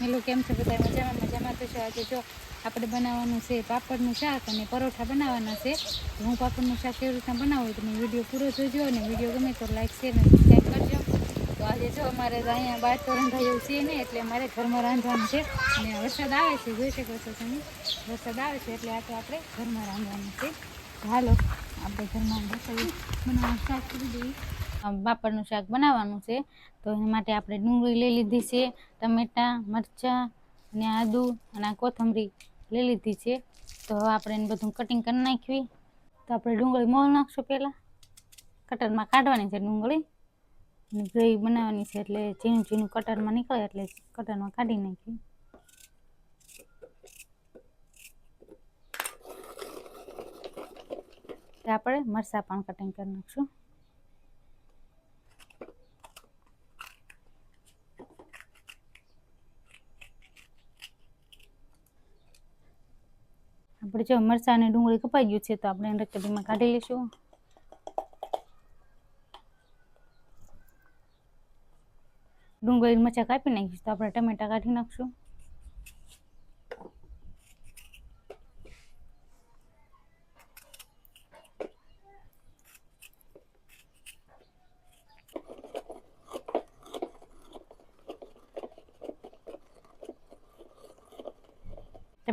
મેલું કેમ છે? બધા મજામાં? મજામાં તો છો? આજે જો આપણે બનાવવાનું છે પાપડનું શાક અને પરોઠા બનાવવાના છે. હું પાપડનું શાક કેવી રીતના બનાવું તમે વીડિયો પૂરો જોજો અને વીડિયો ગમે તો લાઈક, શેર અને સબસ્ક્રાઈબ કરજો. તો આજે જો અમારે અહીંયા બાર તો રંધાઈ એવું છે નહીં એટલે અમારે ઘરમાં રાંધવાનું છે. અને વરસાદ આવે છે, જોઈ શકો છો તમે. વરસાદ આવે છે, એટલે આ તો આપણે ઘરમાં રાંધવાનું છે. હાલો, આપણે ઘરમાં બનાવવાનું શાક કરી દઈએ. પાપડનું શાક બનાવવાનું છે. તો એના માટે આપણે ડુંગળી લઈ લીધી છે, ટમેટાં, મરચાં અને આદુ અને કોથમરી લઈ લીધી છે. તો હવે આપણે એને બધું કટિંગ કરી નાખવી. તો આપણે ડુંગળી મોળ નાખશું પહેલાં. કટરમાં કાઢવાની છે ડુંગળી. અને ગ્રેવી બનાવવાની છે એટલે ઝીણું ઝીણું કટરમાં નીકળે એટલે કટરમાં કાઢી નાખવી તો આપણે મરચાં પણ કટિંગ કરી નાખશું. આપણે જો મરચાં અને ડુંગળી કપાઈ ગયું છે તો આપણે એને કઢીમાં કાઢી લઈશું. ડુંગળી મરચાં કાપી નાખીશું તો આપણે ટમેટા કાઢી નાખશું.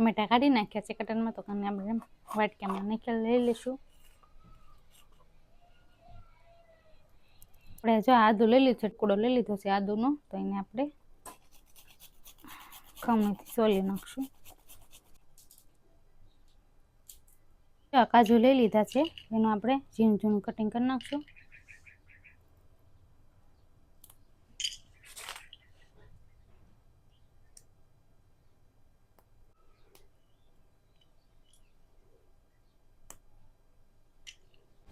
ટમેટા કાઢી નાખ્યા છે કટનમાં તો કને આપણે વાટકામાં નાખી લઈ લઈશું. આપણે જો આદુ લઈ લીધું ટુકડો લઈ લીધો છે આદુનો, તો એને આપણે ખમણીથી સોલી નાખશું. કાજુ લઈ લીધા છે, એનું આપણે ઝીણું ઝીણું કટિંગ કરી નાખશું.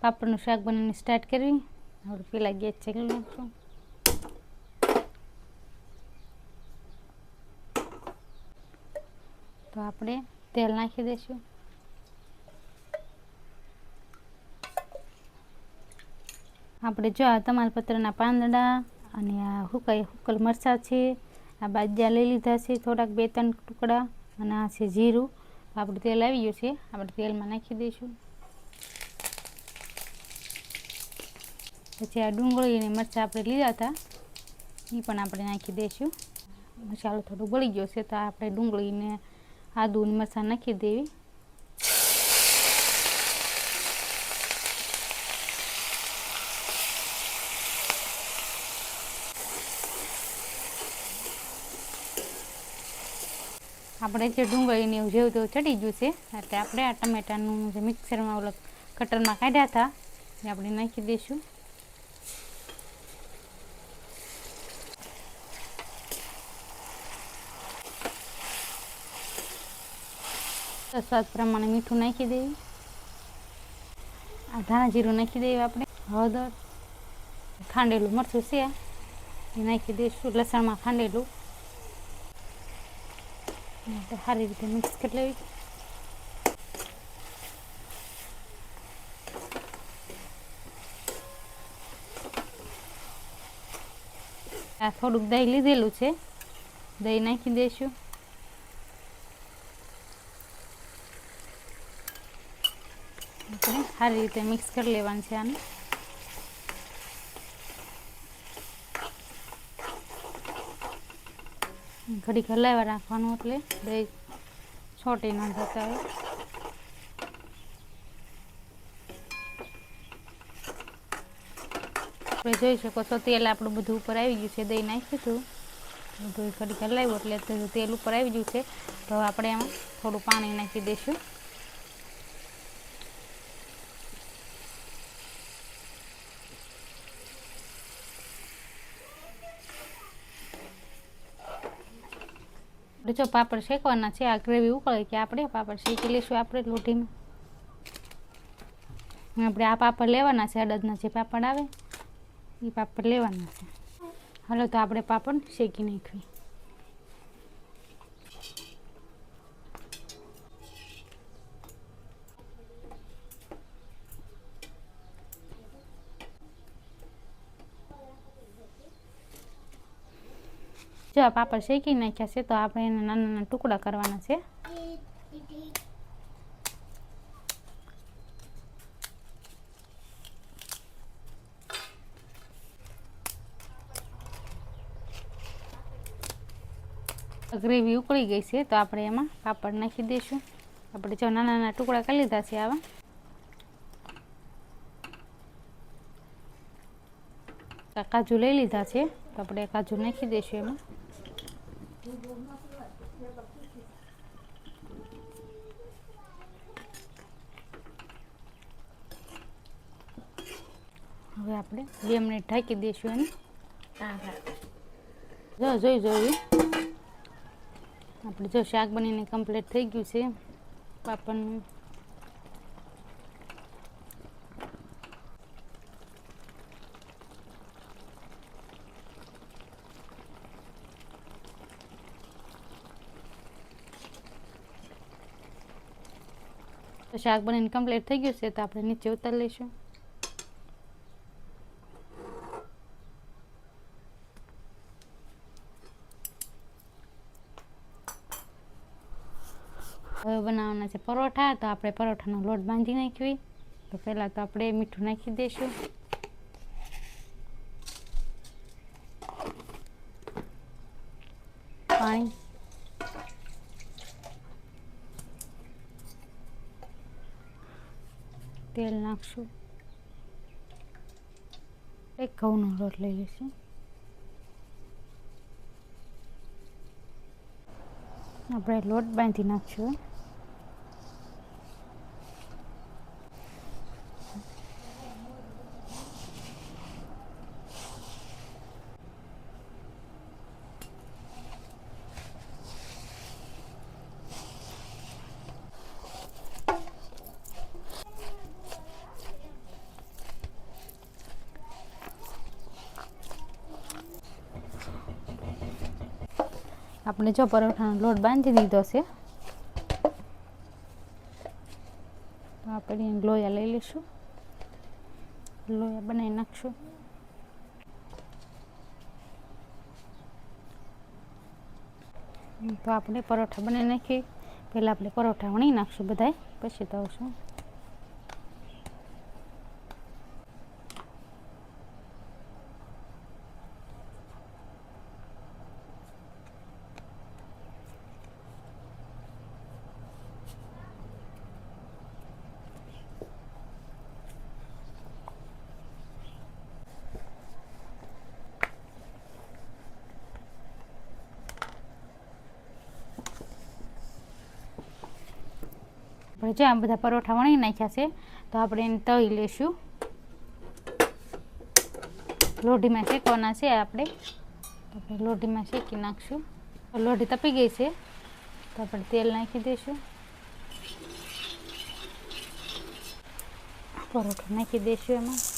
પાપડનું શાક બનાવીને સ્ટાર્ટ કરવી આપણે પેલા ગેસ ચેકી નાખશું તો આપણે તેલ નાખી દઈશું. આપણે જો આ તમાલપત્રના પાંદડા અને આ હુકાઈ હુકલ મરચાં છે, આ બાજ્યા લઈ લીધા છે થોડાક બે ત્રણ ટુકડા અને આ છે જીરું. આપણું તેલ આવી ગયું છે, આપણે તેલમાં નાખી દઈશું. પછી આ ડુંગળી અને મરચાં આપણે લીધા હતા એ પણ આપણે નાખી દઈશું. મસાલો થોડો બળી ગયો છે, તો આપણે ડુંગળીને આદુ અને મરચાં નાખી દેવી. આપણે જે ડુંગળીને એવું જેવું તેવું ચડી ગયું છે, એટલે આપણે આ ટમેટાનું જે મિક્સરમાં ઓલા કટરમાં કાઢ્યા હતા, એ આપણે નાખી દઈશું. સ્વાદ પ્રમાણે મીઠું નાખી દેવી. આ ધાણા જીરું નાખી દેવી આપણે. હળદર, ખાંડેલું મરચું છે એ નાખી દઈશું. લસણમાં ખાંડેલું. સારી રીતે મિક્સ કરી લેવી. આ થોડુંક દહીં લીધેલું છે. દહીં નાખી દઈશું આપણે સારી રીતે મિક્સ કરી લેવાનું છે આને. ઘડીક હલાવ્યા રાખવાનું એટલે દહીં છોટી ના જતા હોય. આપણે જોઈ શકો છો તેલ આપણું બધું ઉપર આવી ગયું છે, દહીં નાખ્યું હતું. બધું ઘડીક હલાવ્યું એટલે તેલ ઉપર આવી ગયું છે. તો આપણે એમાં થોડું પાણી નાખી દઈશું. જો પાપડ શેકવાના છે, આ ગ્રેવી ઉકળે કે આપણે પાપડ શેકી લઈશું આપણે લોઢીમાં. આપણે આ પાપડ લેવાના છે, અડદના જે પાપડ આવે, એ પાપડ લેવાના છે. હાલો તો આપણે પાપડ શેકી નાખવી જો પાપડ શેકી નાખ્યા છે, તો આપણે એના નાના નાના ટુકડા કરવાના છે. ગ્રેવી ઉકળી ગઈ છે, તો આપણે એમાં પાપડ નાખી દઈશું. આપણે જો નાના નાના ટુકડા કરી લીધા છે આવા. કાજુ લઈ લીધા છે, તો આપણે કાજુ નાખી દઈશું એમાં. હવે આપણે બે મિનિટ ઢાંકી દઈશું એને. જો જોઈ જોયું આપણે જો શાક બનીને કમ્પ્લીટ થઈ ગયું છે પાપડનું. તો શાક બનીને કમ્પ્લીટ થઈ ગયું છે તો આપણે નીચે ઉતારી લઈશું. હવે બનાવવાના છે પરોઠા, તો આપણે પરોઠાનો લોટ બાંધી નાખવી તો પહેલાં તો આપણે મીઠું નાખી દઈશું પાણી તેલ નાખશું. એક ઘઉંનો લોટ લઈ લઈશું. આપણે લોટ બાંધી નાખશું આપણે જો પરોઠાનો લોટ બાંધી દીધો છે. તો આપણે લોયા લઈ લઈશું. લોયા બનાવી નાખશું. તો આપણે પરોઠા બનાવી નાખીએ. પહેલાં આપણે પરોઠા વણી નાખશું બધાય. પછી તો આવશું. આપણે જો આ બધા પરોઠા વણી નાખ્યા છે, તો આપણે એને તળી લઈશું લોઢીમાં શેકવાના છે આપણે. આપણે લોઢીમાં શેકી નાખશું. લોઢી તપી ગઈ છે, તો આપણે તેલ નાખી દઈશું. પરોઠો નાખી દઈશું એમાં.